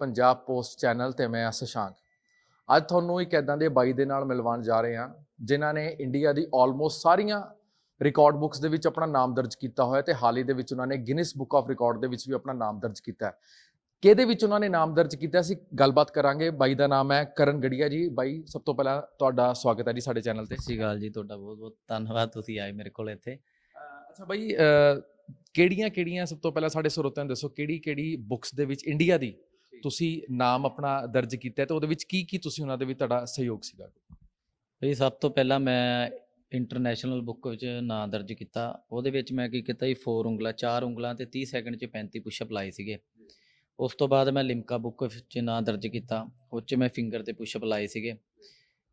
Punjab post channel ਤੇ ਮੈਂ ਸ਼ਸ਼ਾਂਕ ਅੱਜ ਤੁਹਾਨੂੰ ਇੱਕ ਐਦਾਂ ਦੇ ਬਾਈ ਦੇ ਨਾਲ ਮਿਲਵਾਉਣ ਜਾ ਰਹੇ ਹਾਂ ਜਿਨ੍ਹਾਂ ਨੇ ਇੰਡੀਆ ਦੀ ਆਲਮੋਸਟ ਸਾਰੀਆਂ ਰਿਕਾਰਡ ਬੁੱਕਸ ਦੇ ਵਿੱਚ ਆਪਣਾ ਨਾਮ ਦਰਜ ਕੀਤਾ ਹੋਇਆ ਤੇ ਹਾਲ ਹੀ ਦੇ ਵਿੱਚ ਉਹਨਾਂ ਨੇ ਗਿਨੀਸ ਬੁੱਕ ਆਫ ਰਿਕਾਰਡ ਦੇ ਵਿੱਚ ਵੀ ਆਪਣਾ ਨਾਮ ਦਰਜ ਕੀਤਾ ਹੈ। ਕਿਹਦੇ ਵਿੱਚ ਉਹਨਾਂ ਨੇ ਨਾਮ ਦਰਜ ਕੀਤਾ ਸੀ ਗੱਲਬਾਤ ਕਰਾਂਗੇ। ਬਾਈ ਦਾ ਨਾਮ ਹੈ ਕਰਨ ਗੜੀਆ ਜੀ। ਬਾਈ ਸਭ ਤੋਂ ਪਹਿਲਾਂ ਤੁਹਾਡਾ ਸਵਾਗਤ ਹੈ ਜੀ ਸਾਡੇ ਚੈਨਲ ਤੇ। ਸਤਿ ਸ਼੍ਰੀ ਅਕਾਲ ਜੀ ਤੁਹਾਡਾ ਬਹੁਤ ਬਹੁਤ ਧੰਨਵਾਦ ਤੁਸੀਂ ਆਏ ਮੇਰੇ ਕੋਲ ਇੱਥੇ। ਅੱਛਾ ਬਾਈ ਕਿਹੜੀਆਂ ਕਿਹੜੀਆਂ ਸਭ ਤੋਂ ਪਹਿਲਾਂ ਸਾਡੇ ਸਰੋਤਿਆਂ ਨੂੰ ਦੱਸੋ ਕਿਹੜੀ ਕਿਹੜੀ ਬੁੱਕਸ ਦੇ ਵਿੱਚ ਇੰਡੀਆ ਦੀ ਤੁਸੀਂ ਨਾਮ ਆਪਣਾ ਦਰਜ ਕੀਤਾ ਹੈ ਤੇ ਉਹਦੇ ਵਿੱਚ ਕੀ ਕੀ ਤੁਸੀਂ ਉਹਨਾਂ ਦੇ ਵੀ ਤੁਹਾਡਾ ਸਹਿਯੋਗ ਸੀਗਾ? ਵੀ ਸਭ ਤੋਂ ਪਹਿਲਾਂ ਮੈਂ ਇੰਟਰਨੈਸ਼ਨਲ ਬੁੱਕ ਵਿੱਚ ਨਾਂ ਦਰਜ ਕੀਤਾ। ਉਹਦੇ ਵਿੱਚ ਮੈਂ ਕੀ ਕੀਤਾ ਜੀ 4 ਉਂਗਲਾਂ 4 ਉਂਗਲਾਂ ਤੇ 30 ਸੈਕਿੰਡ 'ਚ 35 ਪੁਸ਼ਅਪ ਲਾਏ ਸੀਗੇ। ਉਸ ਤੋਂ ਬਾਅਦ ਮੈਂ ਲਿਮਕਾ ਬੁੱਕ ਵਿੱਚ ਨਾਂ ਦਰਜ ਕੀਤਾ ਉਹ 'ਚ ਮੈਂ ਫਿੰਗਰ ਤੇ ਪੁਸ਼ਅਪ ਲਾਏ ਸੀਗੇ।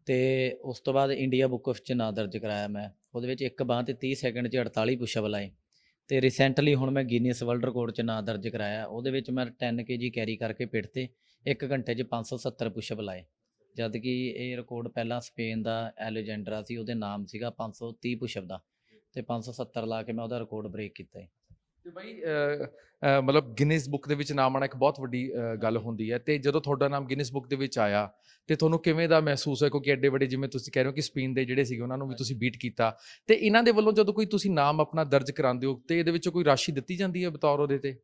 ਤੇ ਉਸ ਤੋਂ ਬਾਅਦ ਇੰਡੀਆ ਬੁੱਕ ਵਿੱਚ ਨਾਂ ਦਰਜ ਕਰਾਇਆ ਮੈਂ। ਉਹਦੇ ਵਿੱਚ ਇੱਕ ਬਾਂਹ ਤੇ 30 ਸੈਕਿੰਡ 'ਚ 48 ਪੁਸ਼ਅਪ ਲਾਏ। ਤੇ ਰੀਸੈਂਟਲੀ ਹੁਣ ਮੈਂ ਗਿਨੀਅਸ ਵਰਲਡ ਰਿਕਾਰਡ 'ਚ ਨਾਂ ਦਰਜ ਕਰਾਇਆ। ਉਹਦੇ ਵਿੱਚ ਮੈਂ 10 ਕੇਜੀ ਕੈਰੀ ਕਰਕੇ ਪਿੱਠ ਤੇ 1 ਘੰਟੇ 'ਚ 570 ਪੁਸ਼ਅਪ ਲਾਏ। ਜਦ ਕਿ ਇਹ ਰਿਕਾਰਡ ਪਹਿਲਾਂ ਸਪੇਨ ਦਾ ਐਲੇਜੈਂਡਰਾ ਸੀ, ਉਹਦੇ ਨਾਮ ਸੀਗਾ 530 ਪੁਸ਼ਅਪ ਦਾ। ਤੇ 570 ਲਾ ਕੇ ਮੈਂ ਉਹਦਾ ਰਿਕਾਰਡ ਬ੍ਰੇਕ ਕੀਤਾ ਹੈ ਤੇ ਬਾਈ ਮਤਲਬ ਗਿਨੀਸ ਬੁੱਕ ਦੇ ਵਿੱਚ ਨਾਮ ਆਣਾ ਇੱਕ ਬਹੁਤ ਵੱਡੀ ਗੱਲ ਹੁੰਦੀ ਹੈ ਤੇ ਜਦੋਂ ਤੁਹਾਡਾ ਨਾਮ ਗਿਨੀਸ ਬੁੱਕ ਦੇ ਵਿੱਚ ਆਇਆ ਤੇ ਤੁਹਾਨੂੰ ਕਿਵੇਂ ਦਾ ਮਹਿਸੂਸ ਹੋਇਆ? ਕਿਉਂਕਿ ਐਡੇ ਵੱਡੇ ਜਿਵੇਂ ਤੁਸੀਂ ਕਹਿ ਰਹੇ ਹੋ ਕਿ ਸਪੇਨ ਦੇ ਜਿਹੜੇ ਸੀਗੇ ਉਹਨਾਂ ਨੂੰ ਵੀ ਤੁਸੀਂ ਬੀਟ ਕੀਤਾ। ਤੇ ਇਹਨਾਂ ਦੇ ਵੱਲੋਂ ਜਦੋਂ ਕੋਈ ਤੁਸੀਂ ਨਾਮ ਆਪਣਾ ਦਰਜ ਕਰਾਉਂਦੇ ਹੋ ਤੇ ਇਹਦੇ ਵਿੱਚੋਂ ਕੋਈ ਰਾਸ਼ੀ ਦਿੱਤੀ ਜਾਂਦੀ ਹੈ ਬਤੌਰ ਉਹਦੇ ਤੇ?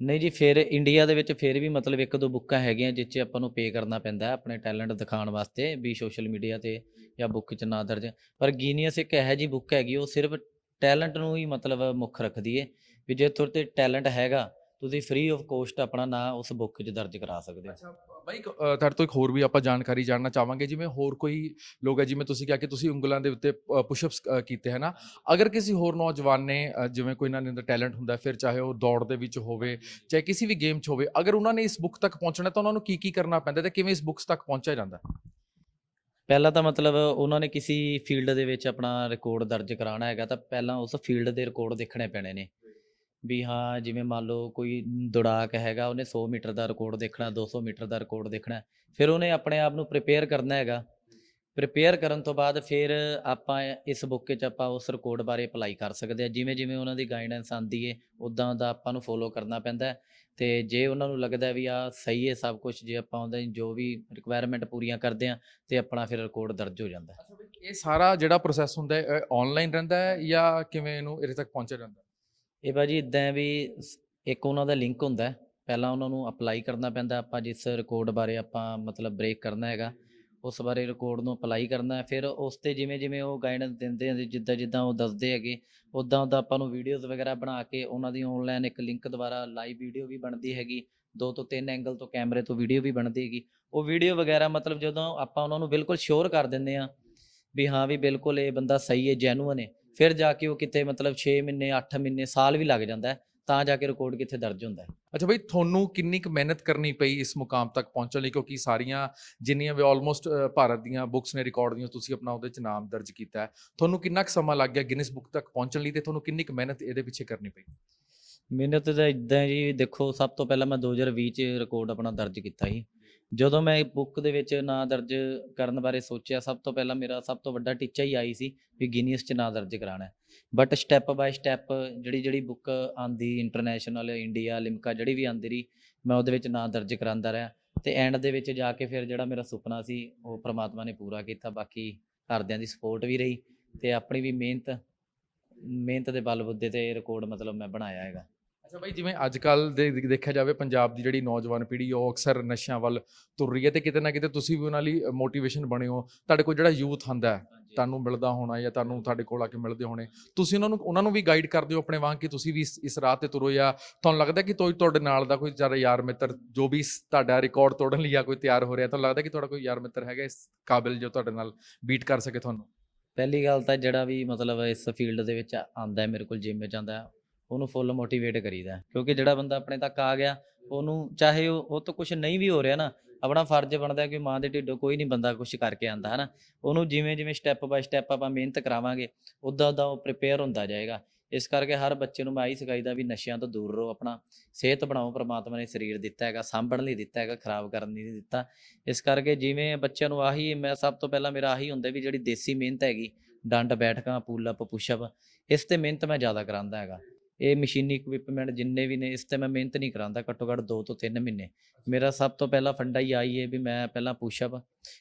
ਨਹੀਂ ਜੀ ਫਿਰ ਇੰਡੀਆ ਦੇ ਵਿੱਚ ਫਿਰ ਵੀ ਮਤਲਬ ਇੱਕ ਦੋ ਬੁੱਕਾਂ ਹੈਗੀਆਂ ਜਿਸ 'ਚ ਆਪਾਂ ਨੂੰ ਪੇ ਕਰਨਾ ਪੈਂਦਾ ਆਪਣੇ ਟੈਲੈਂਟ ਦਿਖਾਉਣ ਵਾਸਤੇ ਵੀ ਸੋਸ਼ਲ ਮੀਡੀਆ ਤੇ ਜਾਂ ਬੁੱਕ 'ਚ ਨਾ ਦਰਜ। ਪਰ ਗੀਨੀਅਸ ਇੱਕ ਇਹੋ ਜੀ ਬੁੱਕ ਹੈਗੀ ਉਹ ਸਿਰਫ ਟੈਲੈਂਟ ਨੂੰ ਹੀ ਮਤਲਬ ਮੁੱਖ ਰੱਖਦੀ ਹੈ ਵੀ ਜੇ ਤੁਹਾਡੇ ਤੇ ਟੈਲੈਂਟ ਹੈਗਾ, ਤੁਸੀਂ ਫ੍ਰੀ ਆਫ ਕੋਸਟ ਆਪਣਾ ਨਾਂ ਉਸ ਬੁੱਕ 'ਚ ਦਰਜ ਕਰਾ ਸਕਦੇ ਹੋ। ਅੱਛਾ ਬਾਈ ਤੁਹਾਡੇ ਤੋਂ ਇੱਕ ਹੋਰ ਵੀ ਆਪਾਂ ਜਾਣਕਾਰੀ ਜਾਣਨਾ ਚਾਹਾਂਗੇ, ਜਿਵੇਂ ਹੋਰ ਕੋਈ ਲੋਕ ਹੈ, ਜਿਵੇਂ ਤੁਸੀਂ ਕਿਹਾ ਕਿ ਤੁਸੀਂ ਉਂਗਲਾਂ ਦੇ ਉੱਤੇ ਪੁਸ਼ਅਪਸ ਕੀਤੇ, ਹੈ ਨਾ? ਅਗਰ ਕਿਸੇ ਹੋਰ ਨੌਜਵਾਨ ਨੇ ਜਿਵੇਂ ਕੋਈ ਇਹਨਾਂ ਦੇ ਅੰਦਰ ਟੈਲੈਂਟ ਹੁੰਦਾ ਫਿਰ ਚਾਹੇ ਉਹ ਦੌੜ ਦੇ ਵਿੱਚ ਹੋਵੇ, ਚਾਹੇ ਕਿਸੇ ਵੀ ਗੇਮ 'ਚ ਹੋਵੇ, ਅਗਰ ਉਹਨਾਂ ਨੇ ਇਸ ਬੁੱਕ ਤੱਕ ਪਹੁੰਚਣਾ ਤਾਂ ਉਹਨਾਂ ਨੂੰ ਕੀ ਕੀ ਕਰਨਾ ਪੈਂਦਾ ਤੇ ਕਿਵੇਂ ਇਸ ਬੁੱਕਸ ਤੱਕ ਪਹੁੰਚਿਆ ਜਾਂਦਾ ਪਹਿਲਾਂ ਤਾਂ ਮਤਲਬ ਉਹਨਾਂ ਨੇ ਕਿਸੇ ਫੀਲਡ ਦੇ ਵਿੱਚ ਆਪਣਾ ਰਿਕਾਰਡ ਦਰਜ ਕਰਾਉਣਾ ਹੈਗਾ, ਤਾਂ ਪਹਿਲਾਂ ਉਸ ਫੀਲਡ ਦੇ ਰਿਕਾਰਡ ਦੇਖਣੇ ਪੈਣੇ ਨੇ। ਵੀ ਹਾਂ, ਜਿਵੇਂ ਮੰਨ ਲਓ ਕੋਈ ਦੌੜਾਕ ਹੈਗਾ, ਉਹਨੇ 100 ਮੀਟਰ ਦਾ ਰਿਕਾਰਡ ਦੇਖਣਾ 200 ਮੀਟਰ ਦਾ ਰਿਕਾਰਡ ਦੇਖਣਾ, ਫਿਰ ਉਹਨੇ ਆਪਣੇ ਆਪ ਨੂੰ ਪ੍ਰਿਪੇਅਰ ਕਰਨਾ ਹੈਗਾ। ਪ੍ਰਿਪੇਅਰ ਕਰਨ ਤੋਂ ਬਾਅਦ ਫਿਰ ਆਪਾਂ ਇਸ ਬੁੱਕ 'ਚ ਆਪਾਂ ਉਸ ਰਿਕਾਰਡ ਬਾਰੇ ਅਪਲਾਈ ਕਰ ਸਕਦੇ ਆ ਜਿਵੇਂ ਜਿਵੇਂ ਉਹਨਾਂ ਦੀ ਗਾਈਡੈਂਸ ਆਂਦੀ ਏ ਉਦਾਂ ਦਾ ਆਪਾਂ ਨੂੰ ਫੋਲੋ ਕਰਨਾ ਪੈਂਦਾ ਤੇ ਜੇ ਉਹਨਾਂ ਨੂੰ ਲੱਗਦਾ ਵੀ ਆ ਸਹੀ ਹੈ ਸਭ ਕੁਝ ਜੇ ਆਪਾਂ ਉਹਦੇ ਜੋ ਵੀ ਰਿਕੁਆਇਰਮੈਂਟ ਪੂਰੀਆਂ ਕਰਦੇ ਆ ਤੇ ਆਪਣਾ ਫਿਰ ਰਿਕਾਰਡ ਦਰਜ ਹੋ ਜਾਂਦਾ ਇਹ ਸਾਰਾ ਜਿਹੜਾ ਪ੍ਰੋਸੈਸ ਹੁੰਦਾ ਹੈ ਆਨਲਾਈਨ ਰਹਿੰਦਾ ਹੈ ਜਾਂ ਕਿਵੇਂ ਇਹਨੂੰ ਇਹਦੇ ਤੱਕ ਪਹੁੰਚਿਆ ਜਾਂਦਾ ਇਹ ਭਾਜੀ ਇਦਾਂ ਵੀ ਇੱਕ ਉਹਨਾਂ ਦਾ ਲਿੰਕ ਹੁੰਦਾ। ਪਹਿਲਾਂ ਉਹਨਾਂ ਨੂੰ ਅਪਲਾਈ ਕਰਨਾ ਪੈਂਦਾ ਆਪਾਂ ਜਿਸ ਰਿਕਾਰਡ ਬਾਰੇ ਆਪਾਂ ਮਤਲਬ ਬ੍ਰੇਕ ਕਰਨਾ ਹੈਗਾ ਉਸ ਬਾਰੇ ਰਿਕਾਰਡ ਨੂੰ ਅਪਲਾਈ ਕਰਨਾ ਫਿਰ ਉਸ ਤੇ ਜਿਵੇਂ ਜਿਵੇਂ ਉਹ ਗਾਈਡੈਂਸ ਦਿੰਦੇ ਆ ਜਿੱਦਾਂ ਜਿੱਦਾਂ ਉਹ ਦੱਸਦੇ ਹੈਗੇ ਉਦਾਂ ਉਦਾਂ ਆਪਾਂ ਨੂੰ ਵੀਡੀਓਜ਼ ਵਗੈਰਾ ਬਣਾ ਕੇ ਉਹਨਾਂ ਦੀ ਆਨਲਾਈਨ ਇੱਕ ਲਿੰਕ ਦੁਆਰਾ ਲਾਈਵ ਵੀਡੀਓ ਵੀ ਬਣਦੀ ਹੈਗੀ, ਦੋ ਤੋਂ ਤਿੰਨ ਐਂਗਲ ਤੋਂ ਕੈਮਰੇ ਤੋਂ ਵੀਡੀਓ ਵੀ ਬਣਦੀ ਹੈਗੀ। ਉਹ ਵੀਡੀਓ ਵਗੈਰਾ ਮਤਲਬ ਜਦੋਂ ਆਪਾਂ ਉਹਨਾਂ ਨੂੰ ਬਿਲਕੁਲ ਸ਼ੋਰ ਕਰ ਦਿੰਦੇ ਆ ਵੀ ਹਾਂ ਵੀ ਬਿਲਕੁਲ ਇਹ ਬੰਦਾ ਸਹੀ ਹੈ ਜੈਨੂਅਨ ਹੈ, ਫਿਰ ਜਾ ਕੇ ਉਹ ਕਿਤੇ ਮਤਲਬ 6 ਮਹੀਨੇ 8 ਮਹੀਨੇ, ਸਾਲ ਵੀ ਲੱਗ ਜਾਂਦਾ ਹੈ। ਤਾਂ ਜਾ ਕੇ ਰਿਕਾਰਡ ਕਿੱਥੇ ਦਰਜ ਹੁੰਦਾ ਹੈ। ਅੱਛਾ ਬਈ ਤੁਹਾਨੂੰ ਕਿੰਨੀ ਕੁ ਮਿਹਨਤ ਕਰਨੀ ਪਈ ਇਸ ਮੁਕਾਮ ਤੱਕ ਪਹੁੰਚਣ ਲਈ? ਕਿਉਂਕਿ ਸਾਰੀਆਂ ਜਿੰਨੀਆਂ ਵੀ ਆਲਮੋਸਟ ਭਾਰਤ ਦੀਆਂ ਬੁੱਕਸ ਨੇ ਰਿਕਾਰਡ ਦੀਆਂ ਤੁਸੀਂ ਆਪਣਾ ਉਹਦੇ ਚ ਨਾਮ ਦਰਜ ਕੀਤਾ ਹੈ। ਤੁਹਾਨੂੰ ਕਿੰਨਾ ਕੁ ਸਮਾਂ ਲੱਗ ਗਿਆ ਗਿਨੀਸ ਬੁੱਕ ਤੱਕ ਪਹੁੰਚਣ ਲਈ ਤੇ ਤੁਹਾਨੂੰ ਕਿੰਨੀ ਕੁ ਮਿਹਨਤ ਇਹਦੇ ਪਿੱਛੇ ਕਰਨੀ ਪਈ? ਮਿਹਨਤ ਤਾਂ ਇਦਾਂ ਜੀ ਦੇਖੋ ਸਭ ਤੋਂ ਪਹਿਲਾਂ ਮੈਂ 2020 ਚ ਰਿਕਾਰਡ ਆਪਣਾ ਦਰਜ ਕੀਤਾ ਸੀ। ਜਦੋਂ ਮੈਂ ਬੁੱਕ ਦੇ ਵਿੱਚ ਨਾਂ ਦਰਜ ਕਰਨ ਬਾਰੇ ਸੋਚਿਆ, ਸਭ ਤੋਂ ਪਹਿਲਾਂ ਮੇਰਾ ਸਭ ਤੋਂ ਵੱਡਾ ਟੀਚਾ ਹੀ ਆਈ ਸੀ ਵੀ ਗਿਨੀਅਸ ਚ ਨਾਂ ਦਰਜ ਕਰਾਉਣਾ। ਬਟ ਸਟੈਪ ਬਾਏ ਸਟੈਪ ਜਿਹੜੀ ਜਿਹੜੀ ਬੁੱਕ ਆਂਦੀ ਇੰਟਰਨੈਸ਼ਨਲ ਇੰਡੀਆ ਲਿਮਕਾ ਜਿਹੜੀ ਵੀ ਆਂਦੀ ਰਹੀ, ਮੈਂ ਉਹਦੇ ਵਿੱਚ ਨਾਂ ਦਰਜ ਕਰਾਂਦਾ ਰਿਹਾ ਤੇ ਐਂਡ ਦੇ ਵਿੱਚ ਜਾ ਕੇ ਫਿਰ ਜਿਹੜਾ ਮੇਰਾ ਸੁਪਨਾ ਸੀ, ਉਹ ਪ੍ਰਮਾਤਮਾ ਨੇ ਪੂਰਾ ਕੀਤਾ। ਬਾਕੀ ਘਰਦਿਆਂ ਦੀ ਸਪੋਰਟ ਵੀ ਰਹੀ ਤੇ ਆਪਣੀ ਵੀ ਮਿਹਨਤ ਮਿਹਨਤ ਦੇ ਬਲਬੁੱਤੇ ਤੇ ਰਿਕਾਰਡ ਮਤਲਬ ਮੈਂ ਬਣਾਇਆ ਹੈਗਾ। ਅੱਛਾ ਬਾਈ ਜਿਵੇਂ ਅੱਜ ਕੱਲ ਦੇ ਦੇਖਿਆ ਜਾਵੇ ਪੰਜਾਬ ਦੀ ਜਿਹੜੀ ਨੌਜਵਾਨ ਪੀੜ੍ਹੀ ਉਹ ਅਕਸਰ ਨਸ਼ਿਆਂ ਵੱਲ ਤੁਰ ਰਹੀ ਹੈ ਤੇ ਕਿਤੇ ਨਾ ਕਿਤੇ ਤੁਸੀਂ ਵੀ ਉਹਨਾਂ ਲਈ ਮੋਟੀਵੇਸ਼ਨ ਬਣੇ ਹੋ। ਤੁਹਾਡੇ ਕੋਲ ਜਿਹੜਾ ਯੂਥ ਆਂਦਾ ਹੈ ਤੁਹਾਨੂੰ ਮਿਲਦਾ ਹੋਣਾ ਜਾਂ ਤੁਹਾਨੂੰ ਤੁਹਾਡੇ ਕੋਲ ਆ ਕੇ ਮਿਲਦੇ ਹੋਣੇ ਤੁਸੀਂ ਉਹਨਾਂ ਨੂੰ ਉਹਨਾਂ ਨੂੰ ਵੀ ਗਾਈਡ ਕਰਦੇ ਹੋ ਆਪਣੇ ਵਾਂਗ ਕਿ ਤੁਸੀਂ ਵੀ ਇਸ ਇਸ ਰਾਹ ਤੇ ਤੁਰੋ ਜਾਂ ਤੁਹਾਨੂੰ ਲੱਗਦਾ ਕਿ ਕੋਈ ਤੁਹਾਡੇ ਨਾਲ ਦਾ ਕੋਈ ਜ਼ਿਆਦਾ ਯਾਰ ਮਿੱਤਰ ਜੋ ਵੀ ਤੁਹਾਡਾ ਰਿਕਾਰਡ ਤੋੜਨ ਲਈ ਜਾਂ ਕੋਈ ਤਿਆਰ ਹੋ ਰਿਹਾ ਤੁਹਾਨੂੰ ਲੱਗਦਾ ਕਿ ਤੁਹਾਡਾ ਕੋਈ ਯਾਰ ਮਿੱਤਰ ਹੈਗਾ ਇਸ ਕਾਬਿਲ ਜੋ ਤੁਹਾਡੇ ਨਾਲ ਬੀਟ ਕਰ ਸਕੇ ਤੁਹਾਨੂੰ? ਪਹਿਲੀ ਗੱਲ ਤਾਂ ਜਿਹੜਾ ਵੀ ਮਤਲਬ ਇਸ ਫੀਲਡ ਦੇ ਵਿੱਚ ਆਂਦਾ ਹੈ ਮੇਰੇ ਕੋਲ ਜਿਮ ਵਿੱਚ ਆਂਦਾ ਹੈ, ਉਹਨੂੰ ਫੁੱਲ ਮੋਟੀਵੇਟ ਕਰੀਦਾ ਕਿਉਂਕਿ ਜਿਹੜਾ ਬੰਦਾ ਆਪਣੇ ਤੱਕ ਆ ਗਿਆ, ਉਹਨੂੰ ਚਾਹੇ ਉਹ ਉਹ ਤੋਂ ਕੁਝ ਨਹੀਂ ਵੀ ਹੋ ਰਿਹਾ ਨਾ, ਆਪਣਾ ਫਰਜ਼ ਬਣਦਾ ਕਿ ਮਾਂ ਦੇ ਢਿੱਡੋਂ ਕੋਈ ਨਹੀਂ ਬੰਦਾ ਕੁਝ ਕਰਕੇ ਆਂਦਾ ਹੈ ਨਾ ਉਹਨੂੰ ਜਿਵੇਂ ਜਿਵੇਂ ਸਟੈਪ ਬਾਏ ਸਟੈਪ ਆਪਾਂ ਮਿਹਨਤ ਕਰਾਵਾਂਗੇ ਉਦਾਂ ਉਦਾਂ ਉਹ ਪ੍ਰਿਪੇਅਰ ਹੁੰਦਾ ਜਾਏਗਾ। ਇਸ ਕਰਕੇ ਹਰ ਬੱਚੇ ਨੂੰ ਮੈਂ ਆਹੀ ਸਿਖਾਈਦਾ ਵੀ ਨਸ਼ਿਆਂ ਤੋਂ ਦੂਰ ਰਹੋ, ਆਪਣਾ ਸਿਹਤ ਬਣਾਓ, ਪ੍ਰਮਾਤਮਾ ਨੇ ਸਰੀਰ ਦਿੱਤਾ ਹੈਗਾ, ਸਾਂਭਣ ਲਈ ਦਿੱਤਾ ਹੈਗਾ, ਖਰਾਬ ਕਰਨ ਲਈ ਦਿੱਤਾ। ਇਸ ਕਰਕੇ ਜਿਵੇਂ ਬੱਚਿਆਂ ਨੂੰ ਆਹੀ, ਮੈਂ ਸਭ ਤੋਂ ਪਹਿਲਾਂ ਮੇਰਾ ਆਹੀ ਹੁੰਦਾ ਵੀ ਜਿਹੜੀ ਦੇਸੀ ਮਿਹਨਤ ਹੈਗੀ, ਡੰਡ, ਬੈਠਕਾਂ ਪੁੱਲ ਅਪ ਪੁਸ਼ ਅਪ ਇਸ ਤੇ ਮਿਹਨਤ ਮੈਂ ਜ਼ਿਆਦਾ ਕਰਾਂਦਾ ਹੈਗਾ। ਇਹ ਮਸ਼ੀਨੀ ਇਕਵਿਪਮੈਂਟ ਜਿੰਨੇ ਵੀ ਨੇ, ਇਸ ਤੇ ਮੈਂ ਮਿਹਨਤ ਨਹੀਂ ਕਰਾਂਦਾ, ਘੱਟੋ ਘੱਟ 2 ਤੋਂ 3 ਮਹੀਨੇ। ਮੇਰਾ ਸਭ ਤੋਂ ਪਹਿਲਾ ਫੰਡਾ ਹੀ ਆਈ ਹੈ ਵੀ ਮੈਂ ਪਹਿਲਾਂ ਪੁਸ਼ਅਪ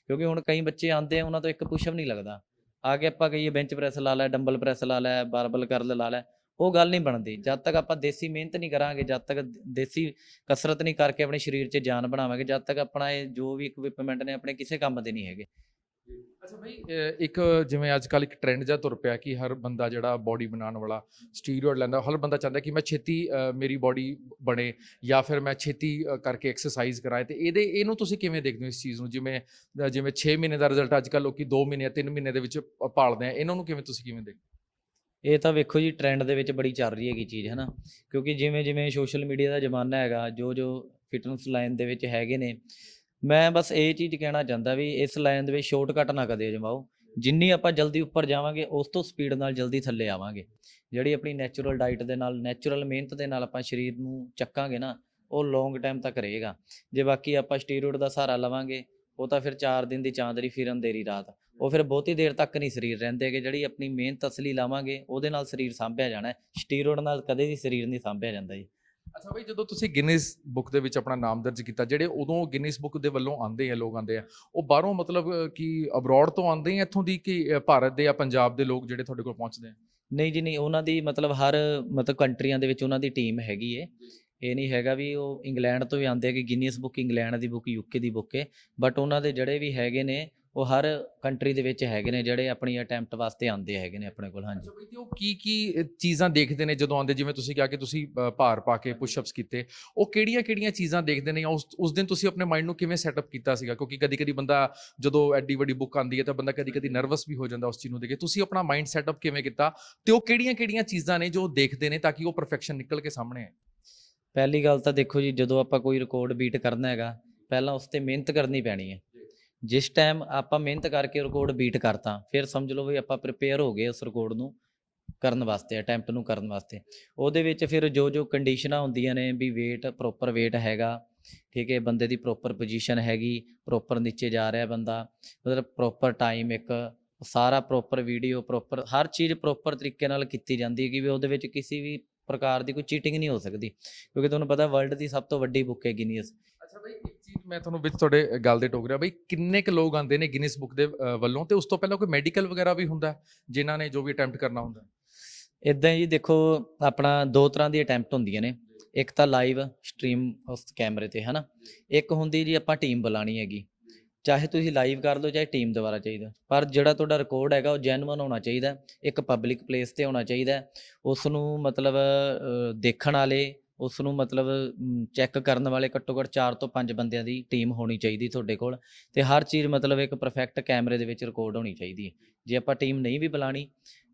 ਕਿਉਂਕਿ ਹੁਣ ਕਈ ਬੱਚੇ ਆਉਂਦੇ ਆ, ਉਹਨਾਂ ਤੋਂ ਇੱਕ ਪੁਸ਼ਅਪ ਨਹੀਂ ਲੱਗਦਾ। ਆ ਕੇ ਆਪਾਂ ਕਹੀਏ ਬੈਂਚ ਪ੍ਰੈਸ ਲਾ ਲੈ ਡੰਬਲ ਪ੍ਰੈਸ ਲਾ ਲੈ ਬਾਰਬਲ ਕਰਲ ਲਾ ਲੈ, ਉਹ ਗੱਲ ਨਹੀਂ ਬਣਦੀ। ਜਦ ਤੱਕ ਆਪਾਂ ਦੇਸੀ ਮਿਹਨਤ ਨਹੀਂ ਕਰਾਂਗੇ, ਜਦ ਤੱਕ ਦੇਸੀ ਕਸਰਤ ਨਹੀਂ ਕਰਕੇ ਆਪਣੇ ਸਰੀਰ 'ਚ ਜਾਨ ਬਣਾਵਾਂਗੇ, ਜਦ ਤੱਕ ਆਪਣਾ ਇਹ ਜੋ ਵੀ ਇਕਵਿਪਮੈਂਟ ਨੇ, ਆਪਣੇ ਕਿਸੇ ਕੰਮ ਦੇ ਨਹੀਂ ਹੈਗੇ। ਅੱਛਾ ਭਾਈ ਇੱਕ ਜਿਵੇਂ ਅੱਜ ਕੱਲ ਇੱਕ ਟ੍ਰੈਂਡ ਜਿਹਾ ਤੁਰ ਪਿਆ ਕਿ ਹਰ ਬੰਦਾ ਜਿਹੜਾ ਬਾਡੀ ਬਣਾਉਣ ਵਾਲਾ ਸਟੀਰੋਇਡ ਲੈਂਦਾ, ਹਰ ਬੰਦਾ ਚਾਹੁੰਦਾ ਕਿ ਮੈਂ ਛੇਤੀ ਮੇਰੀ ਬਾਡੀ ਬਣੇ ਜਾਂ ਫਿਰ ਮੈਂ ਛੇਤੀ ਕਰਕੇ ਐਕਸਰਸਾਈਜ਼ ਕਰਾਏ ਤੇ ਇਹਦੇ, ਇਹਨੂੰ ਤੁਸੀਂ ਕਿਵੇਂ ਦੇਖਦੇ ਹੋ ਇਸ ਚੀਜ਼ ਨੂੰ? ਜਿਵੇਂ ਜਿਵੇਂ 6 ਮਹੀਨੇ ਦਾ ਰਿਜ਼ਲਟ ਅੱਜ ਕੱਲ ਲੋਕੀ 2 ਮਹੀਨੇ 3 ਮਹੀਨੇ ਦੇ ਵਿੱਚ ਪਾਲਦੇ ਆ, ਇਹਨਾਂ ਨੂੰ ਕਿਵੇਂ ਤੁਸੀਂ ਕਿਵੇਂ ਦੇਖਦੇ ਇਹ ਤਾਂ ਵੇਖੋ ਜੀ ਟ੍ਰੈਂਡ ਦੇ ਵਿੱਚ ਬੜੀ ਚੱਲ ਰਹੀ ਹੈਗੀ ਚੀਜ਼ ਹੈ ਨਾ ਕਿਉਂਕਿ ਜਿਵੇਂ ਜਿਵੇਂ ਸੋਸ਼ਲ ਮੀਡੀਆ ਦਾ ਜ਼ਮਾਨਾ ਹੈਗਾ ਜੋ ਜੋ ਫਿਟਨੈਸ ਲਾਈਨ ਦੇ ਵਿੱਚ ਹੈਗੇ ਨੇ ਮੈਂ ਬਸ ਇਹ ਚੀਜ਼ ਕਹਿਣਾ ਚਾਹੁੰਦਾ ਵੀ ਇਸ ਲਾਈਨ ਦੇ ਵਿੱਚ ਸ਼ਾਰਟਕਟ ਨਾ ਕਦੇ ਅਜਮਾਓ। ਜਿੰਨੀ ਆਪਾਂ ਜਲਦੀ ਉੱਪਰ ਜਾਵਾਂਗੇ, ਉਸ ਤੋਂ ਸਪੀਡ ਨਾਲ ਜਲਦੀ ਥੱਲੇ ਆਵਾਂਗੇ। ਜਿਹੜੀ ਆਪਣੀ ਨੈਚੁਰਲ ਡਾਈਟ ਦੇ ਨਾਲ ਨੈਚੁਰਲ ਮਿਹਨਤ ਦੇ ਨਾਲ ਆਪਾਂ ਸਰੀਰ ਨੂੰ ਚੱਕਾਂਗੇ ਨਾ, ਉਹ ਲੌਂਗ ਟਾਈਮ ਤੱਕ ਰਹੇਗਾ। ਜੇ ਬਾਕੀ ਆਪਾਂ ਸਟੀਰੋਇਡ ਦਾ ਸਹਾਰਾ ਲਵਾਂਗੇ, ਉਹ ਤਾਂ ਫਿਰ 4 ਦਿਨ ਦੀ ਚਾਂਦਰੀ ਫਿਰਨ ਦੇਰੀ ਰਾਤ। ਉਹ ਫਿਰ ਬਹੁਤੀ ਦੇਰ ਤੱਕ ਨਹੀਂ ਸਰੀਰ ਰਹਿੰਦੇ ਰਹਿੰਦੇਗੇ ਜਿਹੜੀ ਆਪਣੀ ਮਿਹਨਤ ਅਸਲੀ ਲਾਵਾਂਗੇ, ਉਹਦੇ ਨਾਲ ਸਰੀਰ ਸਾਂਭਿਆ ਜਾਣਾ ਸਟੀਰੋਇਡ ਨਾਲ ਕਦੇ ਵੀ ਸਰੀਰ ਨਹੀਂ ਸਾਂਭਿਆ ਜਾਂਦਾ ਜੀ। ਅੱਛਾ ਭਾਈ ਜਦੋਂ ਤੁਸੀਂ ਗਿਨੀਜ਼ ਬੁੱਕ ਦੇ ਵਿੱਚ ਆਪਣਾ ਨਾਮ ਦਰਜ ਕੀਤਾ, ਜਿਹੜੇ ਉਦੋਂ ਗਿਨੀਜ਼ ਬੁੱਕ ਦੇ ਵੱਲੋਂ ਆਉਂਦੇ ਆ, ਲੋਕ ਆਉਂਦੇ ਆ, ਉਹ ਬਾਹਰੋਂ ਮਤਲਬ ਕਿ ਅਬਰੋਡ ਤੋਂ ਆਉਂਦੇ ਆ ਇੱਥੋਂ ਦੀ ਕਿ ਭਾਰਤ ਦੇ ਜਾਂ ਪੰਜਾਬ ਦੇ ਲੋਕ ਜਿਹੜੇ ਤੁਹਾਡੇ ਕੋਲ ਪਹੁੰਚਦੇ ਆ? ਨਹੀਂ ਜੀ, ਨਹੀਂ, ਉਹਨਾਂ ਦੀ ਮਤਲਬ ਹਰ ਮਤਲਬ ਕੰਟਰੀਆਂ ਦੇ ਵਿੱਚ ਉਹਨਾਂ ਦੀ ਟੀਮ ਹੈਗੀ ਏ। ਇਹ ਨਹੀਂ ਹੈਗਾ ਵੀ ਉਹ ਇੰਗਲੈਂਡ ਤੋਂ ਵੀ ਆਉਂਦੇ ਆ ਕਿ ਗਿਨੀਅਸ ਬੁੱਕ ਇੰਗਲੈਂਡ ਦੀ ਬੁੱਕ ਯੂਕੇ ਦੀ ਬੁੱਕ ਹੈ ਬਟ ਉਹਨਾਂ ਦੇ ਜਿਹੜੇ ਵੀ ਹੈਗੇ ਨੇ ਉਹ ਹਰ ਕੰਟਰੀ ਦੇ ਵਿੱਚ ਹੈਗੇ ਨੇ ਜਿਹੜੇ ਆਪਣੀ ਅਟੈਂਪਟ ਵਾਸਤੇ ਆਉਂਦੇ ਹੈਗੇ ਨੇ ਆਪਣੇ ਕੋਲ ਹਾਂਜੀ। ਤੇ ਉਹ ਕੀ ਕੀ ਚੀਜ਼ਾਂ ਦੇਖਦੇ ਨੇ ਜਦੋਂ ਆਉਂਦੇ? ਜਿਵੇਂ ਤੁਸੀਂ ਕਿਹਾ ਕਿ ਤੁਸੀਂ ਭਾਰ ਪਾ ਕੇ ਪੁਸ਼ਅਪਸ ਕੀਤੇ। ਉਹ ਕਿਹੜੀਆਂ ਕਿਹੜੀਆਂ ਚੀਜ਼ਾਂ ਦੇਖਦੇ ਨੇ ਜਾਂ ਉਸ ਉਸ ਦਿਨ ਤੁਸੀਂ ਆਪਣੇ ਮਾਈਂਡ ਨੂੰ ਕਿਵੇਂ ਸੈਟਅਪ ਕੀਤਾ ਸੀਗਾ? ਕਿਉਂਕਿ ਕਦੀ ਕਦੀ ਬੰਦਾ ਜਦੋਂ ਐਡੀ ਵੱਡੀ ਬੁੱਕ ਆਉਂਦੀ ਹੈ ਤਾਂ ਬੰਦਾ ਕਦੀ ਕਦੀ ਨਰਵਸ ਵੀ ਹੋ ਜਾਂਦਾ ਉਸ ਚੀਜ਼ ਨੂੰ ਦੇਖ ਕੇ। ਤੁਸੀਂ ਆਪਣਾ ਮਾਈਂਡ ਸੈਟਅਪ ਕਿਵੇਂ ਕੀਤਾ? ਤੇ ਉਹ ਕਿਹੜੀਆਂ ਕਿਹੜੀਆਂ ਚੀਜ਼ਾਂ ਨੇ ਜੋ ਦੇਖਦੇ ਨੇ ਤਾਂ ਕਿ ਉਹ ਪਰਫੈਕਸ਼ਨ ਨਿਕਲ ਕੇ ਸਾਹਮਣੇ ਆਏ? ਪਹਿਲੀ ਗੱਲ ਤਾਂ ਦੇਖੋ ਜੀ ਜਦੋਂ ਆਪਾਂ ਕੋਈ ਰਿਕਾਰਡ ਬੀਟ ਕਰਨਾ ਹੈਗਾ ਪਹਿਲਾਂ ਉਸ ਤੇ ਮਿਹਨਤ ਕਰਨੀ ਪੈਣੀ ਹੈ। ਜਿਸ ਟਾਈਮ ਆਪਾਂ ਮਿਹਨਤ ਕਰਕੇ ਰਿਕਾਰਡ ਬੀਟ ਕਰਤਾ, ਫਿਰ ਸਮਝ ਲਓ ਵੀ ਆਪਾਂ ਪ੍ਰਿਪੇਅਰ ਹੋ ਗਏ ਉਸ ਰਿਕਾਰਡ ਨੂੰ ਕਰਨ ਵਾਸਤੇ ਅਟੈਂਪਟ ਨੂੰ ਕਰਨ ਵਾਸਤੇ। ਉਹਦੇ ਵਿੱਚ ਫਿਰ ਜੋ ਜੋ ਕੰਡੀਸ਼ਨਾਂ ਹੁੰਦੀਆਂ ਨੇ ਵੀ weight ਪ੍ਰੋਪਰ weight ਹੈਗਾ, ਠੀਕ ਹੈ, ਬੰਦੇ ਦੀ ਪ੍ਰੋਪਰ ਪੋਜੀਸ਼ਨ ਹੈਗੀ ਪ੍ਰੋਪਰ ਨੀਚੇ ਜਾ ਰਿਹਾ ਬੰਦਾ, ਮਤਲਬ ਪ੍ਰੋਪਰ ਟਾਈਮ ਇੱਕ, ਸਾਰਾ ਪ੍ਰੋਪਰ ਵੀਡੀਓ ਪ੍ਰੋਪਰ ਹਰ ਚੀਜ਼ ਪ੍ਰੋਪਰ ਤਰੀਕੇ ਨਾਲ ਕੀਤੀ ਜਾਂਦੀ ਹੈ ਕਿ ਵੀ ਉਹਦੇ ਵਿੱਚ ਕਿਸੇ ਵੀ ਪ੍ਰਕਾਰ ਦੀ ਕੋਈ ਚੀਟਿੰਗ ਨਹੀਂ ਹੋ ਸਕਦੀ। ਕਿਉਂਕਿ ਤੁਹਾਨੂੰ ਪਤਾ ਵਰਲਡ ਦੀ ਸਭ ਤੋਂ ਵੱਡੀ ਬੁੱਕ ਹੈ ਗਿਨੀਅਸ ਅੱਛਾ ਬਈ ਚੀਜ਼ ਮੈਂ ਤੁਹਾਨੂੰ ਵਿੱਚ ਤੁਹਾਡੇ ਗੱਲ ਦੇ ਟੋਕ ਰਿਹਾ ਬਈ ਕਿੰਨੇ ਕੁ ਲੋਕ ਆਉਂਦੇ ਨੇ ਗਿਨੀਸ ਬੁੱਕ ਦੇ ਅ, ਵੱਲੋਂ ਤੇ ਉਸ ਤੋਂ ਪਹਿਲਾਂ ਕੋਈ ਮੈਡੀਕਲ ਵਗੈਰਾ ਵੀ ਹੁੰਦਾ ਹੈ, ਜਿਨ੍ਹਾਂ ਨੇ ਜੋ ਵੀ ਅਟੈਂਪਟ ਕਰਨਾ ਹੁੰਦਾ ਹੈ? ਇਦਾਂ ਹੀ ਦੇਖੋ ਆਪਣਾ ਦੋ ਤਰ੍ਹਾਂ ਦੀ ਅਟੈਂਪਟ ਹੁੰਦੀਆਂ ਨੇ। ਇੱਕ ਤਾਂ ਲਾਈਵ ਸਟ੍ਰੀਮ ਉਸ ਕੈਮਰੇ ਤੇ ਹਨਾ? ਇੱਕ ਹੁੰਦੀ ਜੀ ਆਪਾਂ ਟੀਮ ਬੁਲਾਣੀ ਹੈਗੀ। ਚਾਹੇ ਤੁਸੀਂ ਲਾਈਵ ਕਰ ਲਓ ਚਾਹੇ ਟੀਮ ਦੁਆਰਾ ਚਾਹੀਦਾ। ਪਰ ਜਿਹੜਾ ਤੁਹਾਡਾ ਰਿਕਾਰਡ ਹੈਗਾ ਉਹ ਜੈਨੂਅਨ ਹੋਣਾ ਚਾਹੀਦਾ ਇੱਕ ਪਬਲਿਕ ਪਲੇਸ ਤੇ ਹੋਣਾ ਚਾਹੀਦਾ ਉਸ ਨੂੰ ਮਤਲਬ ਅ, ਦੇਖਣ ਵਾਲੇ ਉਸ ਨੂੰ ਮਤਲਬ ਚੈੱਕ ਕਰਨ ਵਾਲੇ ਘੱਟੋ ਘੱਟ 4 ਤੋਂ 5 ਬੰਦਿਆਂ ਦੀ ਟੀਮ ਹੋਣੀ ਚਾਹੀਦੀ ਤੁਹਾਡੇ ਕੋਲ ਤੇ ਹਰ ਚੀਜ਼ ਮਤਲਬ ਇੱਕ ਪਰਫੈਕਟ ਕੈਮਰੇ ਦੇ ਵਿੱਚ ਰਿਕਾਰਡ ਹੋਣੀ ਚਾਹੀਦੀ ਹੈ। ਜੇ ਆਪਾਂ ਟੀਮ ਨਹੀਂ ਵੀ ਬੁਲਾਣੀ